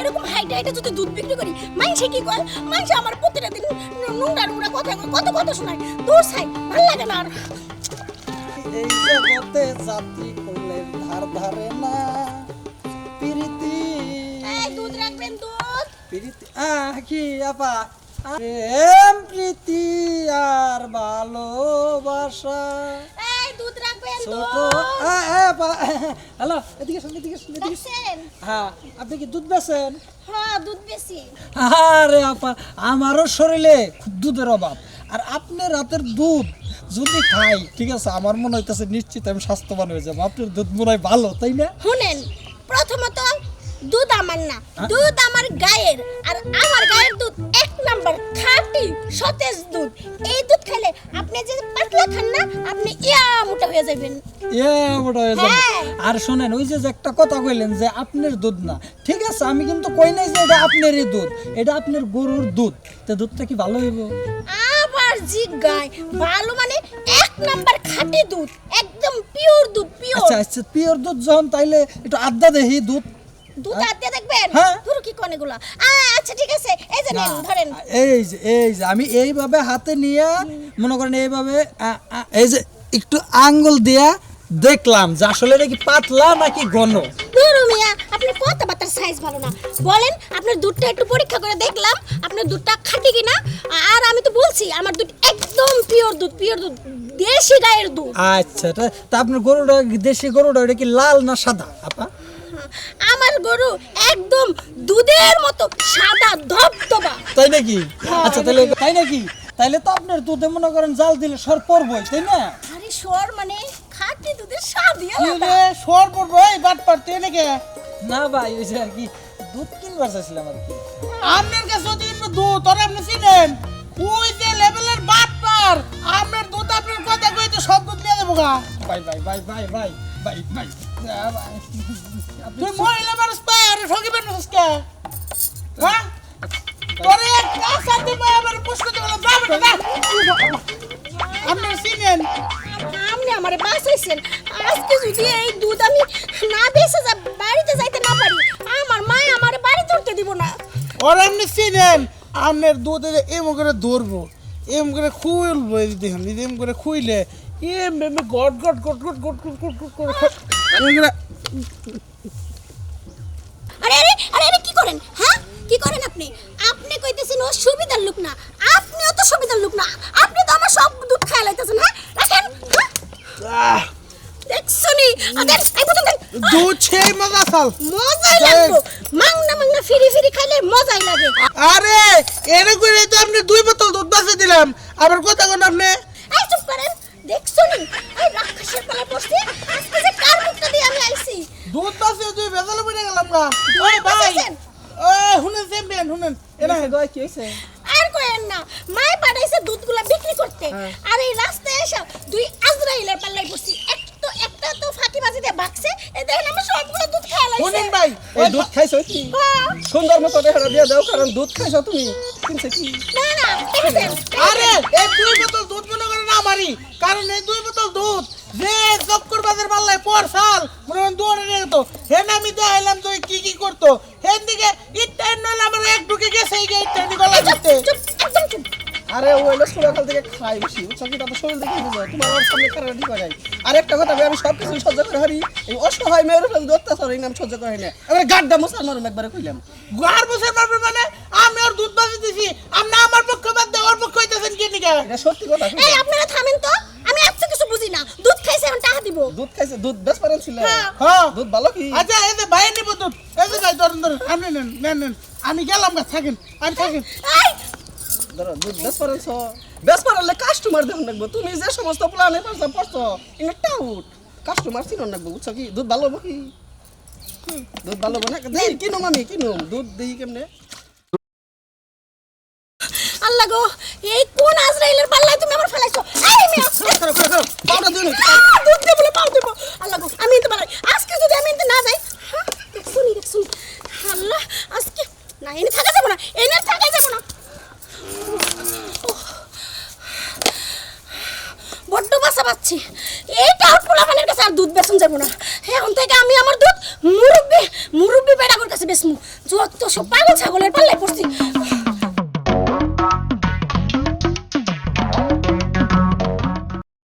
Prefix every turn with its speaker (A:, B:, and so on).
A: এরকম হাইটে হাইটে যদি দুধ বিক্রি করি মানুষে কি কয়? মানুষে আমার প্রতিটা দিন নোংরা নোংরা কথা কত কথা শোনায়। দূর ছাই ভালো লাগে না আর।
B: এই জগতে যাত্রী করলে ধার ধারে না। প্রীতি।
A: এই দুধ রাখবেন দুধ।
B: প্রীতি আহ কি আপা? প্রেম প্রীতি আর ভালোবাসা। ছোট হ্যালো এদিকে শুন এদিকে শুন এদিকে হ্যাঁ আপনি কি দুধ বেছেন
A: হ্যাঁ দুধ বেশি
B: আরে আপা আমারও শরীরে দুধের অভাব। আর আপনার রাতের দুধ যদি খাই ঠিক আছে আমার মনে হইতেছে নিশ্চিত আমি স্বাস্থ্যবান হয়ে যাব। আপনার দুধ মনে হয় ভালো তাই না?
A: শুনেন প্রথমত দুধ আমার না। দুধ আমার গায়ের আর আমার গায়ের দুধ এক নাম্বার খাঁটি সতেজ দুধ। এই দুধ খেলে আপনি যে পাতলা খান না আপনি হয়ে যাবেন।
B: আর শোনেন ওই যে একটা কথা কইলেন যে আপনার দুধ না। ঠিক আছে আমি কিন্তু কই নাই যে এটা আপনারই দুধ এটা আপনার গরুর দুধ। তো দুধটা কি ভালো হইব?
A: আবার জিগায় ভালো মানে এক নাম্বার খাঁটি দুধ একদম পিওর দুধ পিওর
B: আচ্ছা আচ্ছা পিওর দুধ যখন তাইলে একটু আড্ডা দেখি দুধ।
A: দুধ আতে দেখবেন?
B: হ্যাঁ।
A: পুরো কি কোনে গুলা আচ্ছা ঠিক আছে এই যে নেন ধরেন।
B: এই যে এই যে আমি এইভাবে হাতে নিয়ে মনে করেন এইভাবে এই যে একটু আঙ্গুল দিয়া দেখলাম যে আসলে এটা কি পাতলা নাকি ঘন?
A: নুরু মিয়া আপনার কথাবার্তার সাইজ ভালো না। বলেন আপনার দুধটা একটু পরীক্ষা করে দেখলাম আপনার দুধটা খাঁটি কিনা। আর আমি তো বলছি আমার দুধ একদম পিওর দুধ পিওর দুধ দেশি গায়ের দুধ।
B: আচ্ছা তা- তা আপনার গরুটা দেশি গরুটা এটা কি লাল না সাদা আপা?
A: আমার গরু একদম দুধের মতো সাদা ধবধবা।
B: তাই নাকি? আচ্ছা তাহলে তাই নাকি? তাইলে তো আপনার দুধে মনে করেন জাল দিলে সর পড়বই তাই না?
A: আরে সর মানে খাঁটি দুধের স্বাদ আলাদা
C: সর পড়ব এই বাট পারতে নাকি
B: না ভাই ওই যে আর কি দুধ কিনবার চাইছিলাম আর কি।
C: আপনার কাছে দিন দুধ তোরা আপনি চিনেন? ওই যে লেভেলের বাট পার আপনার দুধ আপনার কথা কই তো সব দুধ নিয়ে দেবো গা।
B: ভাই ভাই ভাই ভাই ভাই ভাই ভাই।
C: তুই মহিলা মানুষ পাই আর ঠকি মানুষ কে হ্যাঁ? তোরে এক কাজ আনতে পাই আমার প্রশ্ন যাবে না
A: যদি এই দুধ আমি না বেঁচে যা বাড়িতে যাইতে না পারি। আমার মা আমারে বাড়ি তুলতে দিব না।
C: ওর আপনি চিনেন আপনার দুধ এম করে ধরবো এম করে খুলবো এই দেখেন এম করে খুইলে এম এম গট গট গট গট গট গট গট গট করে
A: আরে আরে আরে আরে কি করেন? হ্যাঁ? কি করেন আপনি? আপনি কইতেছেন ও সুবিধার লোক না। আপনিও তো সুবিধার লোক না। আপনি তো আমার সব দুধ খাই লাইতেছেন হ্যাঁ? রাখেন হ্যাঁ? এই বোতল
C: দুধ সেই মজা চাল।
A: মজাই লাগবে। মাংনা মাংনা ফিরি ফিরি খাইলে মজাই লাগে।
C: আরে এনে করে তো আপনি দুই বোতল দুধ বাসে দিলাম। আবার কথা কোন আপনি।
A: এই চুপ করেন দেখছনি এই রাক্ষসের পালা পড়ছে আজকে যে কার মুখটা দিয়ে আমি আইছি?
C: দুধ বাসে পড়ে গেলাম না ওই ভাই।
A: বাঁচাইছেন?
C: ওই শুনেন চেম্পিয়ন শুনেন। এরা
B: কি হয়েছে
A: আর করেন না মায় পাঠাইছে দুধগুলা বিক্রি করতে। আর এই রাস্তায় এসে দুই আজরাইলের পাল্লাই পড়ছি একটা একটা তো ফাঁকি বাজি দিয়ে ভাগছে দেখেন আমার সবগুলো দুধ খাওয়া লাগছে।
C: শুনেন ভাই
B: এই দুধ খাইছো কি?
A: হ্যাঁ।
B: সুন্দর মতো দেখা দিয়ে দাও কারণ দুধ খাইছো তুমি। কিনছে কি?
A: না না
C: আরে এই দুই বোতল দুধ মনে করেন আমারই। কারণ এই দুই বোতল দুধ যে চক্কর বাজার পাল্লায় পর সাল মনে করেন দৌড়ে নিয়ে যেত। হেন আমি দেখাইলাম তুই কি কি করতো। হেন দিকে ইটটা নইলে আমার এক ঢুকে গেছে এই গলা দিতে
D: আরে ও এলো ছোটকাল থেকে খাই বেশি। বুঝছ কি শরীর দেখে বুঝো তোমার সামনে খারাপ করে আর একটা কথা আমি সব কিছু সহ্য করে হারি। এই অসহায় মেয়ের উপর যদি অত্যাচার আমি সহ্য করে না। এবার গাড্ডা মুসার মারুম একবারে কইলাম।
C: গার বছর মারবে মানে আমি ওর দুধ বাজি দিছি আপনি আমার পক্ষ বাদ দিয়ে ওর পক্ষ হইতেছেন কি নিকা
D: এটা সত্যি কথা
A: এই আপনারা থামেন তো আমি এত কিছু বুঝি না। দুধ খাইছে এখন টাকা দিব।
D: দুধ খাইছে দুধ বেশ পারেন ছিল
A: হ্যাঁ।
C: হ্যাঁ
D: দুধ ভালো কি?
C: আচ্ছা এই যে ভাই নিব দুধ এই যে ভাই ধরেন ধরেন আপনি নেন নেন নেন। আমি গেলাম গা থাকেন আমি থাকেন।
D: ধরো, দুধ বেশ পারেন ছ বেশ পারলে কাস্টমার দেখুন রাখব তুমি যে সমস্ত প্ল্যানে পারছ পড়ছো ইংলে টাউট কাস্টমার চিনন রাখব কি? দুধ ভালো হব কি? দুধ ভালো হব না? কিনুম আমি, কিনুম। দুধ দিই কেমনে
A: আল্লাহ গো এই কোন আজরাইলের পাল্লায় তুমি আমার ফেলাইছো এই মিয়া
D: খারাপ খারাপ খারাপ পাউডার দিন
A: আহ, দুধ দে বলে পাও দেবো আল্লাহ গো আমি এতে পালাই আজকে যদি আমি এতে না যাই হ্যাঁ শুনি দেখ শুনি আল্লাহ আজকে না এনে থাকা যাব না এনে থাকা যাব না উহ। বড্ড বাসা পাচ্ছি এইটা পোলাপানের কাছে আর দুধ বেসন যাব না। এখন থেকে আমি আমার দুধ মুরব্বি মুরব্বি বেড়াগুর কাছে বেসমু যত সব পাগল ছাগলের পাল্লায় পড়ছি